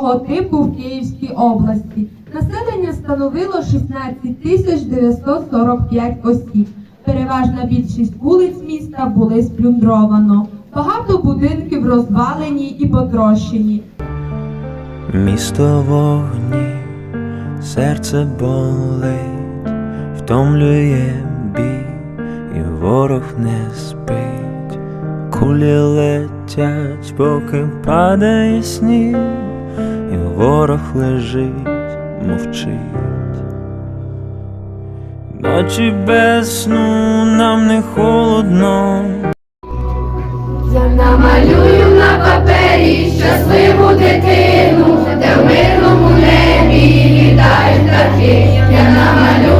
цього типу в Київській області. Населення становило 16 тисяч 945 осіб. Переважна більшість вулиць міста були сплюндровано. Багато будинків розвалені і потрощені. Місто вогні, серце болить, втомлює бій, і ворог не спить, кулі летять, поки падає сніг, і ворог лежить, мовчить. Ночі без сну нам не холодно. Я намалюю на папері щасливу дитину, де в мирному небі літають птахи. Я намалюю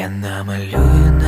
Я намалюю